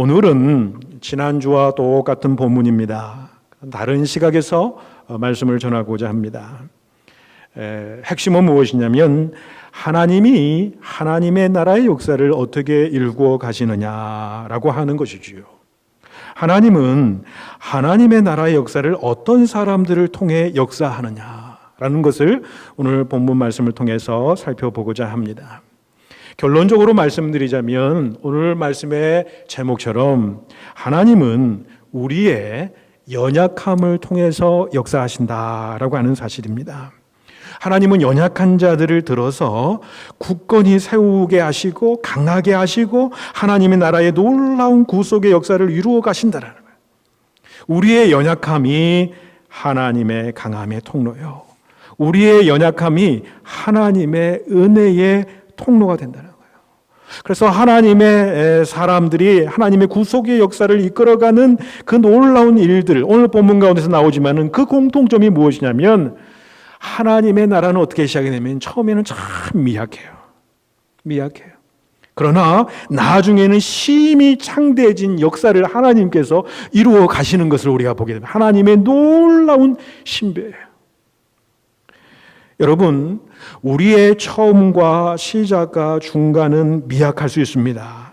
오늘은 지난주와 똑같은 본문입니다. 다른 시각에서 어, 말씀을 전하고자 합니다. 에, 핵심은 무엇이냐면 하나님이 하나님의 나라의 역사를 어떻게 일구어 가시느냐라고 하는 것이지요. 하나님은 하나님의 나라의 역사를 어떤 사람들을 통해 역사하느냐라는 것을 오늘 본문 말씀을 통해서 살펴보고자 합니다. 결론적으로 말씀드리자면 오늘 말씀의 제목처럼 하나님은 우리의 연약함을 통해서 역사하신다라고 하는 사실입니다. 하나님은 연약한 자들을 들어서 굳건히 세우게 하시고 강하게 하시고 하나님의 나라의 놀라운 구속의 역사를 이루어 가신다라는 거예요. 우리의 연약함이 하나님의 강함의 통로요. 우리의 연약함이 하나님의 은혜의 통로가 된다는. 그래서 하나님의 사람들이 하나님의 구속의 역사를 이끌어가는 그 놀라운 일들 오늘 본문 가운데서 나오지만은 그 공통점이 무엇이냐면 하나님의 나라는 어떻게 시작이 되면 처음에는 참 미약해요. 미약해요. 그러나 나중에는 심히 창대해진 역사를 하나님께서 이루어 가시는 것을 우리가 보게 됩니다. 하나님의 놀라운 신비예요. 여러분, 우리의 처음과 시작과 중간은 미약할 수 있습니다.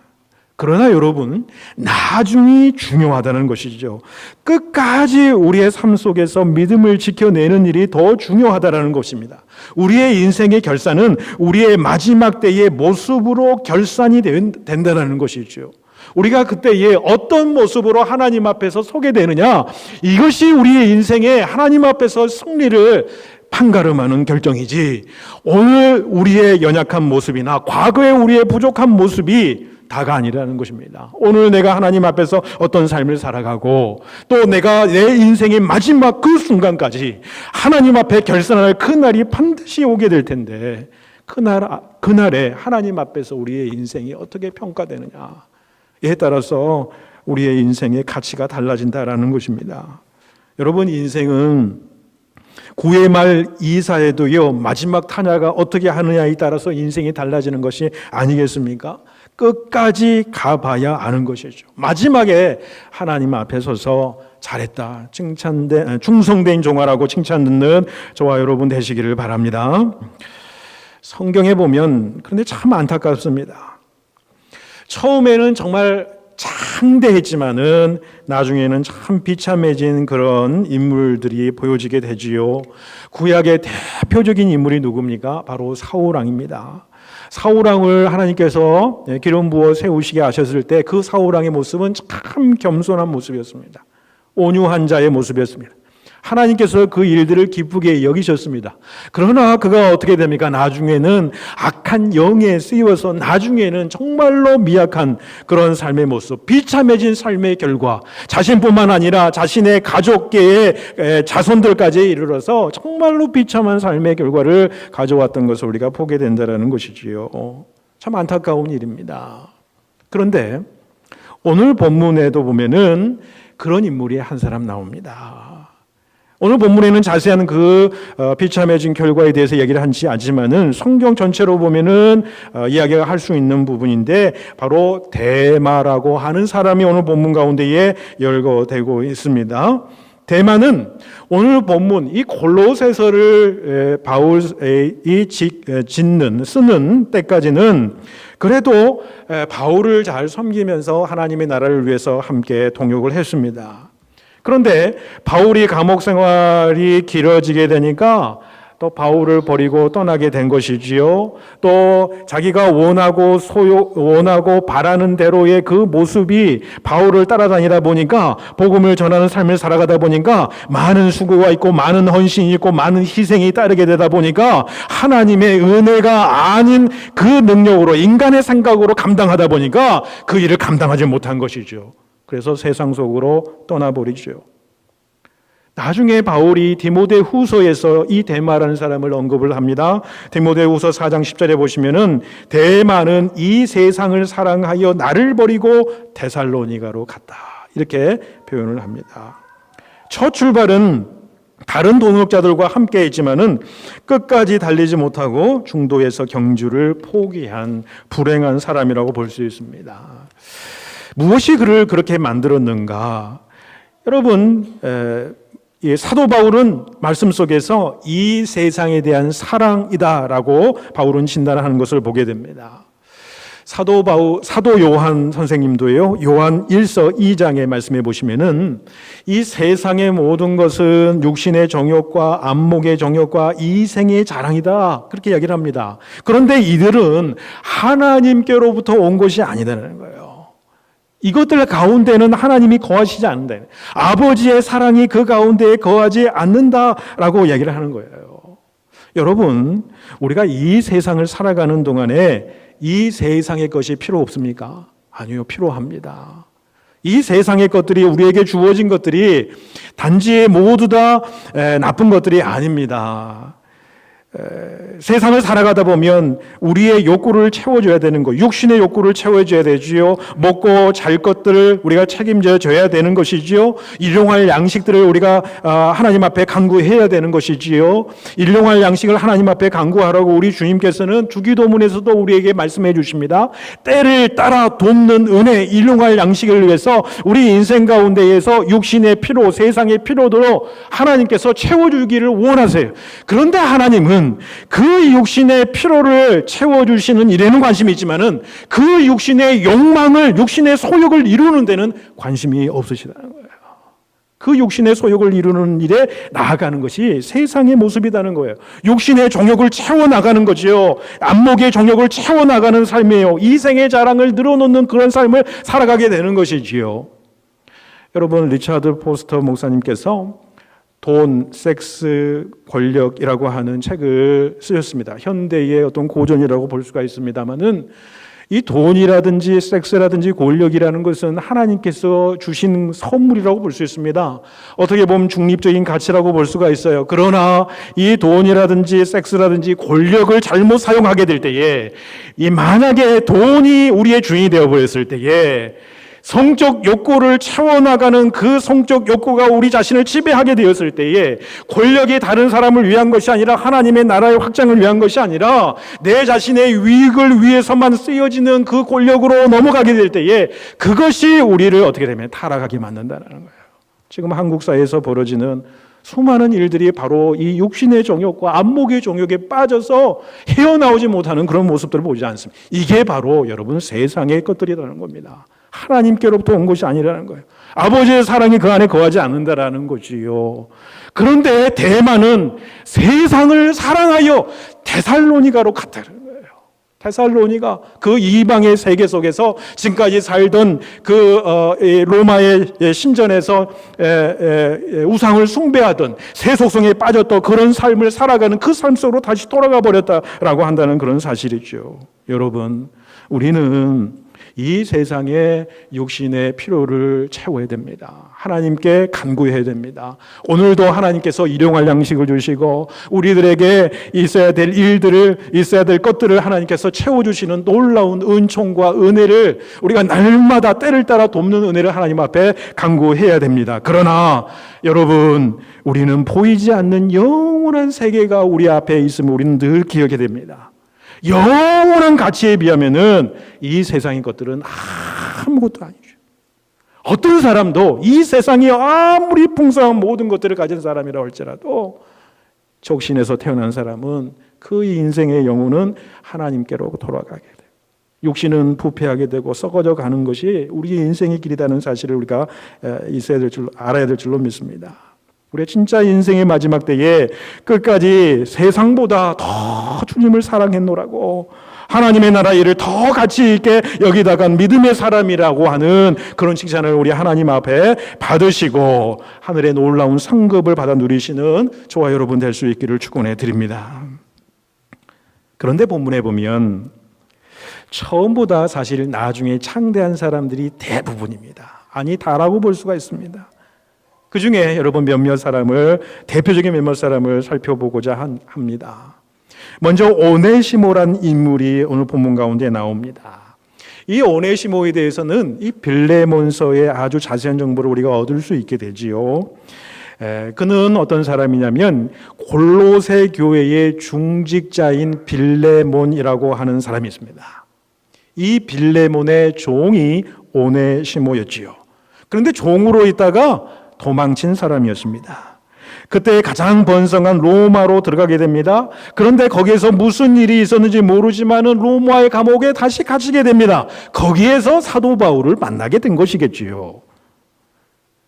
그러나 여러분, 나중이 중요하다는 것이죠. 끝까지 우리의 삶 속에서 믿음을 지켜내는 일이 더 중요하다는 것입니다. 우리의 인생의 결산은 우리의 마지막 때의 모습으로 결산이 된다는 것이죠. 우리가 그때에 어떤 모습으로 하나님 앞에서 서게 되느냐, 이것이 우리의 인생에 하나님 앞에서 승리를 판가름하는 결정이지 오늘 우리의 연약한 모습이나 과거의 우리의 부족한 모습이 다가 아니라는 것입니다. 오늘 내가 하나님 앞에서 어떤 삶을 살아가고 또 내가 내 인생의 마지막 그 순간까지 하나님 앞에 결산할 그 날이 반드시 오게 될 텐데 그날 그날에 하나님 앞에서 우리의 인생이 어떻게 평가되느냐에 따라서 우리의 인생의 가치가 달라진다라는 것입니다. 여러분 인생은 구의 말 이사에도요 마지막 타냐가 어떻게 하느냐에 따라서 인생이 달라지는 것이 아니겠습니까? 끝까지 가봐야 아는 것이죠. 마지막에 하나님 앞에 서서 잘했다, 칭찬된 충성된 종아라고 칭찬 듣는 저와 여러분 되시기를 바랍니다. 성경에 보면 그런데 참 안타깝습니다. 처음에는 정말 창대했지만은 나중에는 참 비참해진 그런 인물들이 보여지게 되지요. 구약의 대표적인 인물이 누굽니까? 바로 사울왕입니다. 사울왕을 하나님께서 기름 부어 세우시게 하셨을 때 그 사울왕의 모습은 참 겸손한 모습이었습니다. 온유한 자의 모습이었습니다. 하나님께서 그 일들을 기쁘게 여기셨습니다. 그러나 그가 어떻게 됩니까? 나중에는 악한 영에 쓰여서 나중에는 정말로 미약한 그런 삶의 모습, 비참해진 삶의 결과, 자신뿐만 아니라 자신의 가족계의 자손들까지 이르러서 정말로 비참한 삶의 결과를 가져왔던 것을 우리가 보게 된다는 것이지요. 참 안타까운 일입니다. 그런데 오늘 본문에도 보면은 그런 인물이 한 사람 나옵니다. 오늘 본문에는 자세한 그 어, 비참해진 결과에 대해서 얘기를 하지 않지만은 성경 전체로 보면은 어, 이야기가 할 수 있는 부분인데 바로 대마라고 하는 사람이 오늘 본문 가운데에 열거되고 있습니다. 대마는 오늘 본문 이 골로새서를 바울이 짓는 쓰는 때까지는 그래도 바울을 잘 섬기면서 하나님의 나라를 위해서 함께 동역을 했습니다. 그런데 바울이 감옥 생활이 길어지게 되니까 또 바울을 버리고 떠나게 된 것이지요. 또 자기가 원하고 소요 원하고 바라는 대로의 그 모습이 바울을 따라다니다 보니까 복음을 전하는 삶을 살아가다 보니까 많은 수고가 있고 많은 헌신이 있고 많은 희생이 따르게 되다 보니까 하나님의 은혜가 아닌 그 능력으로 인간의 생각으로 감당하다 보니까 그 일을 감당하지 못한 것이죠. 그래서 세상 속으로 떠나버리죠. 나중에 바울이 디모데 후서에서 이 대마라는 사람을 언급을 합니다. 디모데 후서 4장 10절에 보시면은 대마는 이 세상을 사랑하여 나를 버리고 데살로니가로 갔다. 이렇게 표현을 합니다. 첫 출발은 다른 동역자들과 함께 했지만은 끝까지 달리지 못하고 중도에서 경주를 포기한 불행한 사람이라고 볼 수 있습니다. 무엇이 그를 그렇게 만들었는가? 여러분, 에, 이 사도 바울은 말씀 속에서 이 세상에 대한 사랑이다라고 바울은 진단하는 것을 보게 됩니다. 사도 바울, 사도 요한 선생님도요, 요한 1서 2장에 말씀해 보시면은 이 세상의 모든 것은 육신의 정욕과 안목의 정욕과 이 생의 자랑이다. 그렇게 이야기를 합니다. 그런데 이들은 하나님께로부터 온 것이 아니다는 거예요. 이것들 가운데는 하나님이 거하시지 않는다. 아버지의 사랑이 그 가운데에 거하지 않는다라고 이야기를 하는 거예요. 여러분, 우리가 이 세상을 살아가는 동안에 이 세상의 것이 필요 없습니까? 아니요, 필요합니다. 이 세상의 것들이 우리에게 주어진 것들이 단지 모두 다 나쁜 것들이 아닙니다. 세상을 살아가다 보면 우리의 욕구를 채워줘야 되는 거, 육신의 욕구를 채워줘야 되지요. 먹고 잘 것들을 우리가 책임져 줘야 되는 것이지요. 일용할 양식들을 우리가 아, 하나님 앞에 강구해야 되는 것이지요. 일용할 양식을 하나님 앞에 강구하라고 우리 주님께서는 주기도문에서도 우리에게 말씀해 주십니다. 때를 따라 돕는 은혜, 일용할 양식을 위해서 우리 인생 가운데에서 육신의 피로, 세상의 피로도 하나님께서 채워주기를 원하세요. 그런데 하나님은 하나님은 그 육신의 피로를 채워주시는 일에는 관심이 있지만은 그 육신의 욕망을, 육신의 소욕을 이루는 데는 관심이 없으시다는 거예요. 그 육신의 소욕을 이루는 일에 나아가는 것이 세상의 모습이라는 거예요. 육신의 정욕을 채워나가는 거지요. 안목의 정욕을 채워나가는 삶이에요. 이생의 자랑을 늘어놓는 그런 삶을 살아가게 되는 것이지요. 여러분, 리차드 포스터 목사님께서 돈, 섹스, 권력이라고 하는 책을 쓰셨습니다. 현대의 어떤 고전이라고 볼 수가 있습니다만은 이 돈이라든지 섹스라든지 권력이라는 것은 하나님께서 주신 선물이라고 볼 수 있습니다. 어떻게 보면 중립적인 가치라고 볼 수가 있어요. 그러나 이 돈이라든지 섹스라든지 권력을 잘못 사용하게 될 때에 이 만약에 돈이 우리의 주인이 되어 버렸을 때에 성적 욕구를 채워나가는 그 성적 욕구가 우리 자신을 지배하게 되었을 때에 권력이 다른 사람을 위한 것이 아니라 하나님의 나라의 확장을 위한 것이 아니라 내 자신의 위익을 위해서만 쓰여지는 그 권력으로 넘어가게 될 때에 그것이 우리를 어떻게 되면 타락하게 만든다는 거예요. 지금 한국 사회에서 벌어지는 수많은 일들이 바로 이 육신의 정욕과 안목의 정욕에 빠져서 헤어나오지 못하는 그런 모습들을 보지 않습니다. 이게 바로 여러분 세상의 것들이라는 겁니다. 하나님께로부터 온 것이 아니라는 거예요. 아버지의 사랑이 그 안에 거하지 않는다라는 거지요. 그런데 대만은 세상을 사랑하여 데살로니가로 갔다는 거예요. 데살로니가 그 이방의 세계 속에서 지금까지 살던 그 어, 로마의 신전에서 우상을 숭배하던 세속성에 빠졌던 그런 삶을 살아가는 그 삶 속으로 다시 돌아가 버렸다라고 한다는 그런 사실이죠. 여러분, 우리는 이 세상의 육신의 필요를 채워야 됩니다. 하나님께 간구해야 됩니다. 오늘도 하나님께서 일용할 양식을 주시고 우리들에게 있어야 될 일들을 있어야 될 것들을 하나님께서 채워 주시는 놀라운 은총과 은혜를 우리가 날마다 때를 따라 돕는 은혜를 하나님 앞에 간구해야 됩니다. 그러나 여러분 우리는 보이지 않는 영원한 세계가 우리 앞에 있음을 우리는 늘 기억해야 됩니다. 영원한 가치에 비하면은 이 세상의 것들은 아무것도 아니죠. 어떤 사람도 이 세상이 아무리 풍성한 모든 것들을 가진 사람이라 할지라도 족신에서 태어난 사람은 그 인생의 영혼은 하나님께로 돌아가게 돼요. 육신은 부패하게 되고 썩어져 가는 것이 우리 인생의 길이라는 사실을 우리가 있어야 될 줄, 알아야 될 줄로 믿습니다. 우리 진짜 인생의 마지막 때에 끝까지 세상보다 더 주님을 사랑했노라고 하나님의 나라 일을 더 가치 있게 여기다가 믿음의 사람이라고 하는 그런 칭찬을 우리 하나님 앞에 받으시고 하늘의 놀라운 상급을 받아 누리시는 저와 여러분 될 수 있기를 축원해 드립니다. 그런데 본문에 보면 처음보다 사실 나중에 창대한 사람들이 대부분입니다. 아니 다라고 볼 수가 있습니다. 그 중에 여러분 몇몇 사람을 대표적인 몇몇 사람을 살펴보고자 합니다. 먼저 오네시모란 인물이 오늘 본문 가운데 나옵니다. 이 오네시모에 대해서는 이 빌레몬서의 아주 자세한 정보를 우리가 얻을 수 있게 되지요. 그는 어떤 사람이냐면 골로새 교회의 중직자인 빌레몬이라고 하는 사람이 있습니다. 이 빌레몬의 종이 오네시모였지요. 그런데 종으로 있다가 도망친 사람이었습니다. 그때 가장 번성한 로마로 들어가게 됩니다. 그런데 거기에서 무슨 일이 있었는지 모르지만은 로마의 감옥에 다시 갇히게 됩니다. 거기에서 사도 바울을 만나게 된 것이겠지요.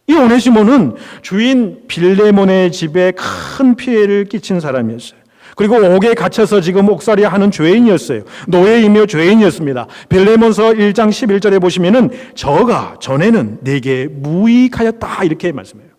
이 오네시모는 주인 빌레몬의 집에 큰 피해를 끼친 사람이었어요. 그리고 옥에 갇혀서 지금 옥살이 하는 죄인이었어요. 노예이며 죄인이었습니다. 빌레몬서 1장 11절에 보시면은 저가 전에는 내게 무익하였다 이렇게 말씀해요.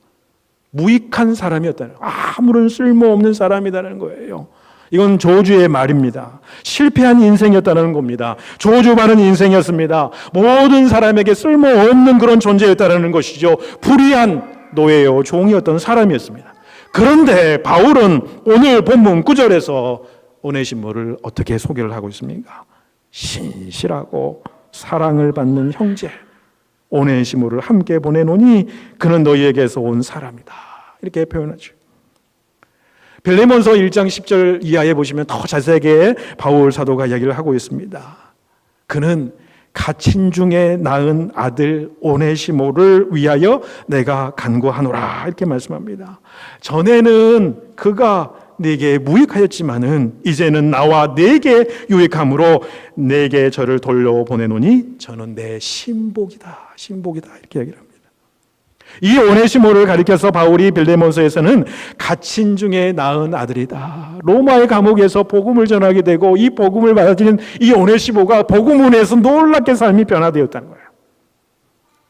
무익한 사람이었다는 아무런 쓸모없는 사람이라는 거예요. 이건 조주의 말입니다. 실패한 인생이었다는 겁니다. 조주받은 인생이었습니다. 모든 사람에게 쓸모없는 그런 존재였다는 것이죠. 불의한 노예요, 종이었던 사람이었습니다. 그런데 바울은 오늘 본문 9절에서 오네시모를 어떻게 소개를 하고 있습니까? 신실하고 사랑을 받는 형제 오네시모를 함께 보내노니 그는 너희에게서 온 사람이다. 이렇게 표현하죠. 빌레몬서 1장 10절 이하에 보시면 더 자세하게 바울 사도가 이야기를 하고 있습니다. 그는 갇힌 중에 낳은 아들 오네시모를 위하여 내가 간구하노라 이렇게 말씀합니다. 전에는 그가 내게 무익하였지만은 이제는 나와 내게 유익함으로 내게 저를 돌려 보내노니 저는 내 신복이다 신복이다 이렇게 얘기를 합니다. 이 오네시모를 가리켜서 바울이 빌레몬서에서는 갇힌 중에 낳은 아들이다. 로마의 감옥에서 복음을 전하게 되고 이 복음을 받아들인 이 오네시모가 복음을 해서 놀랍게 삶이 변화되었다는 거예요.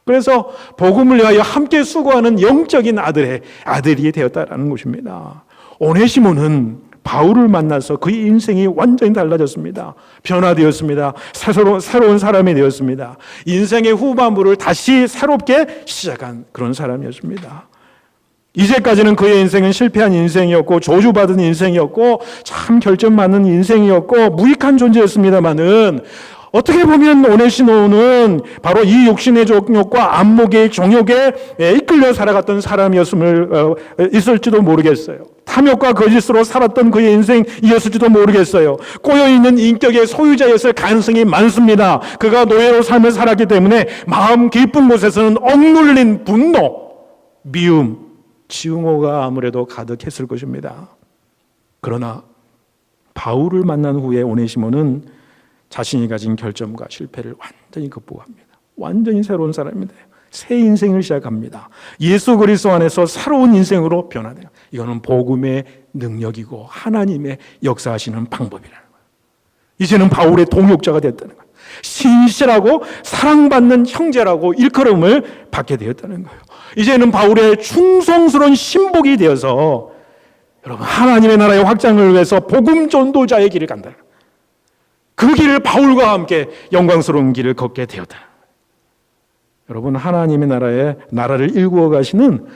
그래서 복음을 위하여 함께 수고하는 영적인 아들의 아들이 되었다라는 것입니다. 오네시모는 바울을 만나서 그의 인생이 완전히 달라졌습니다. 변화되었습니다. 새로운, 새로운 사람이 되었습니다. 인생의 후반부를 다시 새롭게 시작한 그런 사람이었습니다. 이제까지는 그의 인생은 실패한 인생이었고 저주받은 인생이었고 참 결점 많은 인생이었고 무익한 존재였습니다만은 어떻게 보면 오네시노는 바로 이 육신의 종욕과 안목의 종욕에 이끌려 살아갔던 사람이었음을 어, 있을지도 모르겠어요. 탐욕과 거짓으로 살았던 그의 인생이었을지도 모르겠어요. 꼬여있는 인격의 소유자였을 가능성이 많습니다. 그가 노예로 삶을 살았기 때문에 마음 깊은 곳에서는 억눌린 분노, 미움, 증오가 아무래도 가득했을 것입니다. 그러나 바울을 만난 후에 오네시모는 자신이 가진 결점과 실패를 완전히 극복합니다. 완전히 새로운 사람이 돼요. 새 인생을 시작합니다. 예수 그리스도 안에서 새로운 인생으로 변화돼요. 이거는 복음의 능력이고 하나님의 역사하시는 방법이라는 거예요. 이제는 바울의 동역자가 됐다는 거예요. 신실하고 사랑받는 형제라고 일컬음을 받게 되었다는 거예요. 이제는 바울의 충성스러운 신복이 되어서 여러분 하나님의 나라의 확장을 위해서 복음 전도자의 길을 간다. 그 길을 바울과 함께 영광스러운 길을 걷게 되었다. 여러분 하나님의 나라에 나라를 일구어 가시는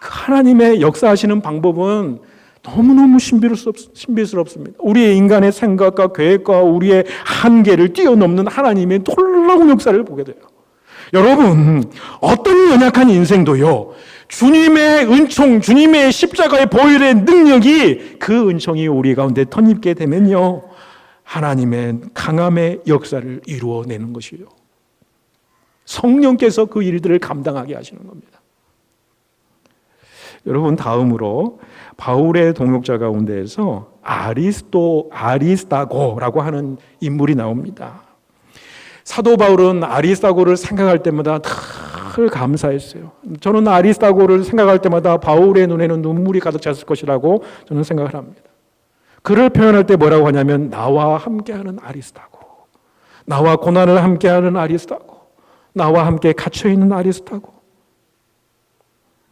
그 하나님의 역사하시는 방법은 너무너무 신비스럽습니다. 우리의 인간의 생각과 계획과 우리의 한계를 뛰어넘는 하나님의 놀라운 역사를 보게 돼요. 여러분, 어떤 연약한 인생도요, 주님의 은총, 주님의 십자가의 보혈의 능력이 그 은총이 우리 가운데 덧입게 되면요, 하나님의 강함의 역사를 이루어내는 것이요. 성령께서 그 일들을 감당하게 하시는 겁니다. 여러분 다음으로 바울의 동역자 가운데에서 아리스토 아리스타고라고 하는 인물이 나옵니다. 사도 바울은 아리스타고를 생각할 때마다 늘 감사했어요. 저는 아리스타고를 생각할 때마다 바울의 눈에는 눈물이 가득 찼을 것이라고 저는 생각을 합니다. 그를 표현할 때 뭐라고 하냐면 나와 함께하는 아리스타고, 나와 고난을 함께하는 아리스타고, 나와 함께 갇혀 있는 아리스타고.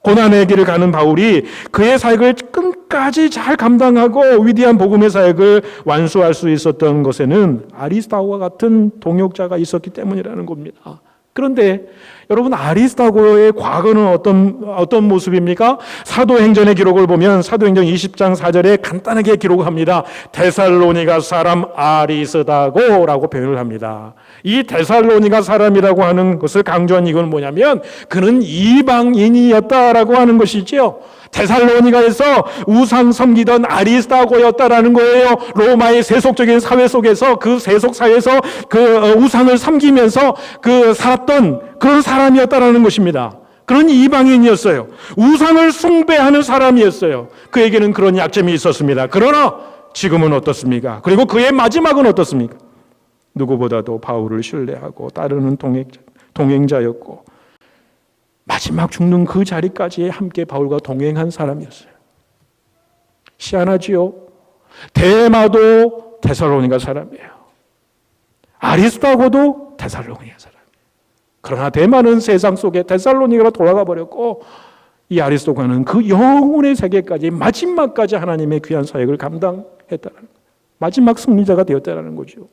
고난의 길을 가는 바울이 그의 사역을 끝까지 잘 감당하고 위대한 복음의 사역을 완수할 수 있었던 것에는 아리스타고와 같은 동역자가 있었기 때문이라는 겁니다. 그런데 여러분 아리스타고의 과거는 어떤 어떤 모습입니까? 사도행전의 기록을 보면 사도행전 20장 4절에 간단하게 기록합니다. 데살로니가 사람 아리스다고라고 표현을 합니다. 이 데살로니가 사람이라고 하는 것을 강조한 이건 뭐냐면 그는 이방인이었다라고 하는 것이지요. 데살로니가에서 우상 섬기던 아리스타고였다라는 거예요. 로마의 세속적인 사회 속에서 그 세속 사회에서 그 우상을 섬기면서 그 살았던 그런 사람이었다라는 것입니다. 그런 이방인이었어요. 우상을 숭배하는 사람이었어요. 그에게는 그런 약점이 있었습니다. 그러나 지금은 어떻습니까? 그리고 그의 마지막은 어떻습니까? 누구보다도 바울을 신뢰하고 따르는 동행자, 동행자였고 마지막 죽는 그 자리까지 함께 바울과 동행한 사람이었어요. 희한하지요? 데마도 데살로니가 사람이에요. 아리스타고도 데살로니가 사람. 그러나 데마는 세상 속에 데살로니가로 돌아가 버렸고 이 아리스토가는 그 영혼의 세계까지 마지막까지 하나님의 귀한 사역을 감당했다는 마지막 승리자가 되었다는 거죠.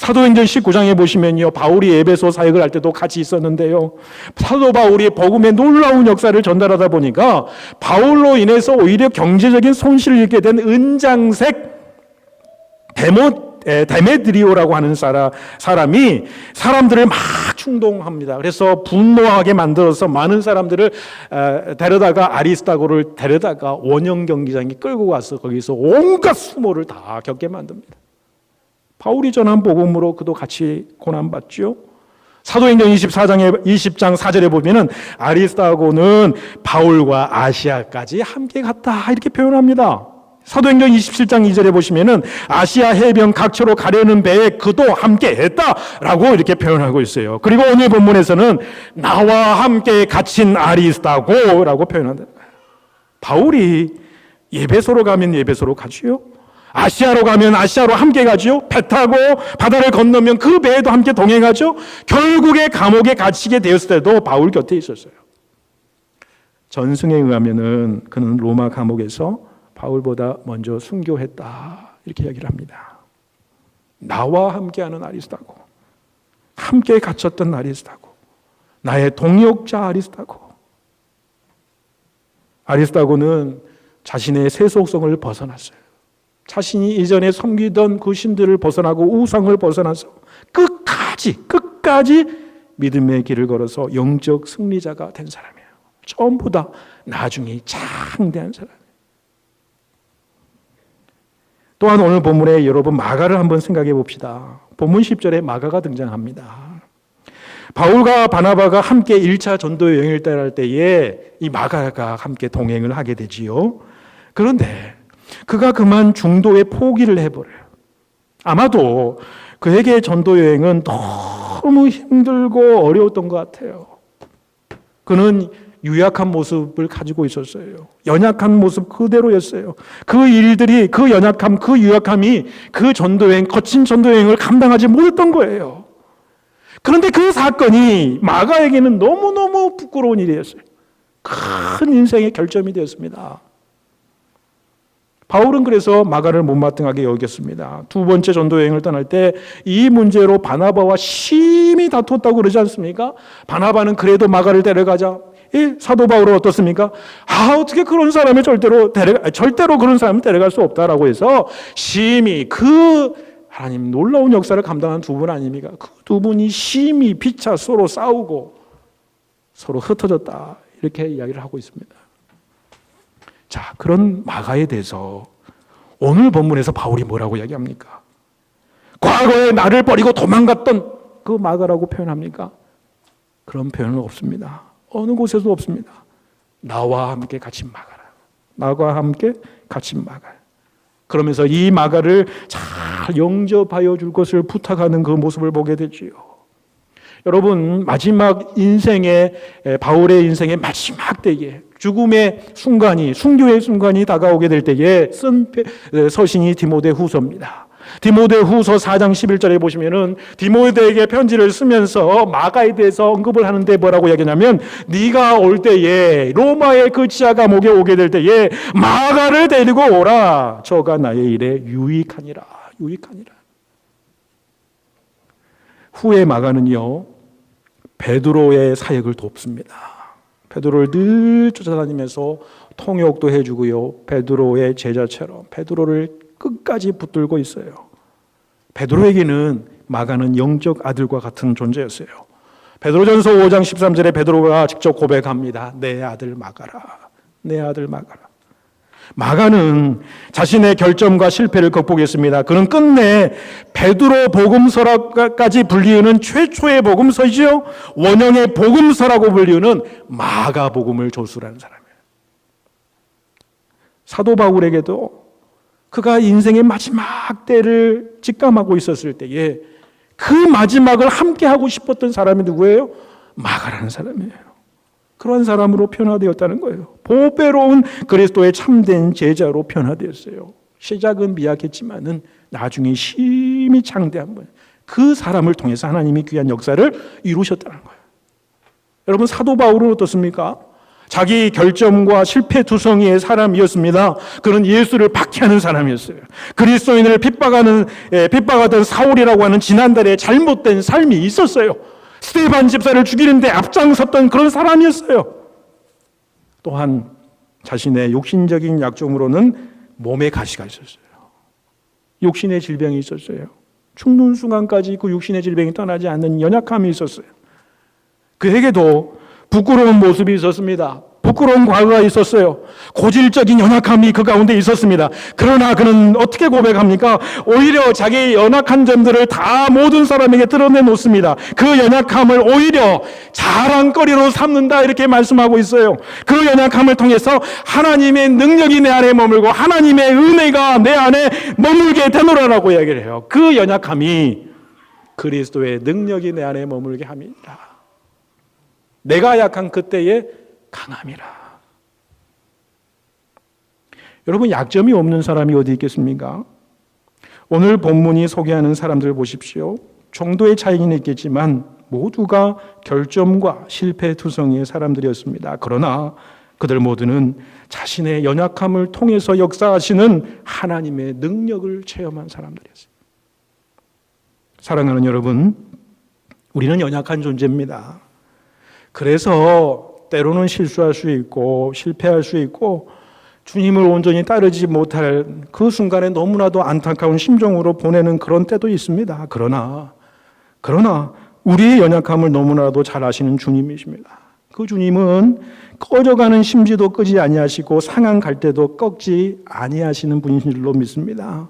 사도행전 19장에 보시면요. 바울이 에베소 사역을 할 때도 같이 있었는데요. 사도 바울이 복음의 놀라운 역사를 전달하다 보니까 바울로 인해서 오히려 경제적인 손실을 입게 된 은장색 데모 에, 데메드리오라고 하는 사람, 사람이 사람들을 막 충동합니다. 그래서 분노하게 만들어서 많은 사람들을 에, 데려다가 아리스타고를 데려다가 원형 경기장에 끌고 가서 거기서 온갖 수모를 다 겪게 만듭니다. 바울이 전한 복음으로 그도 같이 고난받죠. 사도행전 24장에 20장 4절에 보면은 아리스타고는 바울과 아시아까지 함께 갔다 이렇게 표현합니다. 사도행전 27장 2절에 보시면은 아시아 해변 각처로 가려는 배에 그도 함께 했다라고 이렇게 표현하고 있어요. 그리고 오늘 본문에서는 나와 함께 갇힌 아리스타고라고 표현한다. 바울이 예배소로 가면 예배소로 가지요. 아시아로 가면 아시아로 함께 가죠. 배 타고 바다를 건너면 그 배에도 함께 동행하죠. 결국에 감옥에 갇히게 되었을 때도 바울 곁에 있었어요. 전승에 의하면은 그는 로마 감옥에서 바울보다 먼저 순교했다. 이렇게 이야기를 합니다. 나와 함께하는 아리스타고, 함께 갇혔던 아리스타고, 나의 동역자 아리스타고. 아리스타고는 자신의 세속성을 벗어났어요. 자신이 이전에 섬기던 그 신들을 벗어나고 우상을 벗어나서 끝까지 끝까지 믿음의 길을 걸어서 영적 승리자가 된 사람이에요. 처음보다 나중에 장대한 사람. 또한 오늘 본문에 여러분 마가를 한번 생각해 봅시다. 본문 10절에 마가가 등장합니다. 바울과 바나바가 함께 1차 전도 여행을 떠날 때에 이 마가가 함께 동행을 하게 되지요. 그런데 그가 그만 중도에 포기를 해버려요. 아마도 그에게 전도 여행은 너무 힘들고 어려웠던 것 같아요. 그는 유약한 모습을 가지고 있었어요. 연약한 모습 그대로였어요. 그 일들이 그 연약함, 그 유약함이 그 전도여행, 거친 전도여행을 감당하지 못했던 거예요. 그런데 그 사건이 마가에게는 너무너무 부끄러운 일이었어요. 큰 인생의 결점이 되었습니다. 바울은 그래서 마가를 못마땅하게 여겼습니다. 두 번째 전도 여행을 떠날 때 이 문제로 바나바와 심히 다투었다고 그러지 않습니까? 바나바는 그래도 마가를 데려가자. 이 사도 바울은 어떻습니까? 아 어떻게 그런 사람을 절대로 데려 절대로 그런 사람을 데려갈 수 없다라고 해서 심히 그 하나님 놀라운 역사를 감당한 두 분 아닙니까? 그 두 분이 심히 피차 서로 싸우고 서로 흩어졌다 이렇게 이야기를 하고 있습니다. 자, 그런 마가에 대해서 오늘 본문에서 바울이 뭐라고 이야기합니까? 과거에 나를 버리고 도망갔던 그 마가라고 표현합니까? 그런 표현은 없습니다. 어느 곳에도 없습니다. 나와 함께 같이 마가라. 나와 함께 같이 마가. 그러면서 이 마가를 잘 영접하여 줄 것을 부탁하는 그 모습을 보게 되지요. 여러분 마지막 인생의 바울의 인생의 마지막 때에 죽음의 순간이 순교의 순간이 다가오게 될 때에 쓴 서신이 디모데 후서입니다. 디모데 후서 4장 11절에 보시면은 디모데에게 편지를 쓰면서 마가에 대해서 언급을 하는데 뭐라고 이야기냐면 네가 올 때에 로마의 그 지하 감옥에 오게 될 때에 마가를 데리고 오라 저가 나의 일에 유익하니라 유익하니라 후에 마가는요 베드로의 사역을 돕습니다. 베드로를 늘 쫓아다니면서 통역도 해주고요. 베드로의 제자처럼 베드로를 끝까지 붙들고 있어요. 베드로에게는 마가는 영적 아들과 같은 존재였어요. 베드로전서 5장 13절에 베드로가 직접 고백합니다. 내 아들 마가라. 내 아들 마가라. 마가는 자신의 결점과 실패를 극복했습니다. 그는 끝내 베드로 복음서라까지 불리우는 최초의 복음서이죠. 원형의 복음서라고 불리우는 마가 복음을 조수라는 사람이에요. 사도 바울에게도 그가 인생의 마지막 때를 직감하고 있었을 때에 그 마지막을 함께 하고 싶었던 사람이 누구예요? 마가라는 사람이에요. 그런 사람으로 변화되었다는 거예요. 보배로운 그리스도의 참된 제자로 변화되었어요. 시작은 미약했지만은 나중에 심히 창대한 거예요. 그 사람을 통해서 하나님이 귀한 역사를 이루셨다는 거예요. 여러분 사도 바울은 어떻습니까? 자기 결점과 실패 투성이의 사람이었습니다. 그는 예수를 박해하는 사람이었어요. 그리스도인을 핍박하는 예, 핍박하던 사울이라고 하는 지난달에 잘못된 삶이 있었어요. 스테반 집사를 죽이는데 앞장섰던 그런 사람이었어요. 또한 자신의 욕심적인 약점으로는 몸에 가시가 있었어요. 욕심의 질병이 있었어요. 죽는 순간까지 그 육신의 질병이 떠나지 않는 연약함이 있었어요. 그에게도 부끄러운 모습이 있었습니다. 부끄러운 과거가 있었어요. 고질적인 연약함이 그 가운데 있었습니다. 그러나 그는 어떻게 고백합니까? 오히려 자기 연약한 점들을 다 모든 사람에게 드러내 놓습니다. 그 연약함을 오히려 자랑거리로 삼는다 이렇게 말씀하고 있어요. 그 연약함을 통해서 하나님의 능력이 내 안에 머물고 하나님의 은혜가 내 안에 머물게 되노라라고 이야기를 해요. 그 연약함이 그리스도의 능력이 내 안에 머물게 합니다. 내가 약한 그때에 강함이라. 여러분 약점이 없는 사람이 어디 있겠습니까? 오늘 본문이 소개하는 사람들 보십시오. 정도의 차이는 있겠지만 모두가 결점과 실패 투성이의 사람들이었습니다. 그러나 그들 모두는 자신의 연약함을 통해서 역사하시는 하나님의 능력을 체험한 사람들이었어요. 사랑하는 여러분, 우리는 연약한 존재입니다. 그래서 때로는 실수할 수 있고 실패할 수 있고 주님을 온전히 따르지 못할 그 순간에 너무나도 안타까운 심정으로 보내는 그런 때도 있습니다. 그러나 그러나 우리의 연약함을 너무나도 잘 아시는 주님이십니다. 그 주님은 꺼져가는 심지도 끄지 아니하시고 상한 갈 때도 꺾지 아니하시는 분이신 줄로 믿습니다.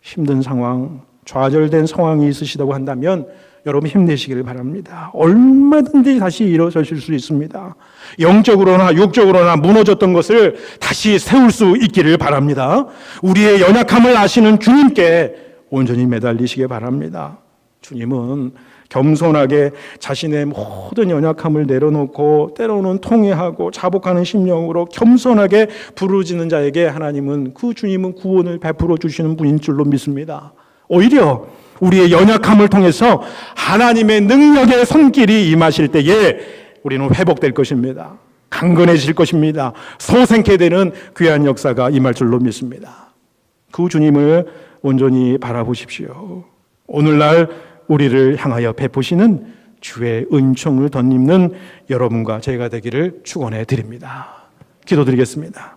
힘든 상황, 좌절된 상황이 있으시다고 한다면 여러분 힘내시기를 바랍니다. 얼마든지 다시 일어서실 수 있습니다. 영적으로나 육적으로나 무너졌던 것을 다시 세울 수 있기를 바랍니다. 우리의 연약함을 아시는 주님께 온전히 매달리시기 바랍니다. 주님은 겸손하게 자신의 모든 연약함을 내려놓고 때로는 통회하고 자복하는 심령으로 겸손하게 부르짖는 자에게 하나님은 그 주님은 구원을 베풀어 주시는 분인 줄로 믿습니다. 오히려 우리의 연약함을 통해서 하나님의 능력의 손길이 임하실 때에 우리는 회복될 것입니다. 강건해질 것입니다. 소생케 되는 귀한 역사가 임할 줄로 믿습니다. 그 주님을 온전히 바라보십시오. 오늘날 우리를 향하여 베푸시는 주의 은총을 덧입는 여러분과 제가 되기를 축원해 드립니다. 기도드리겠습니다.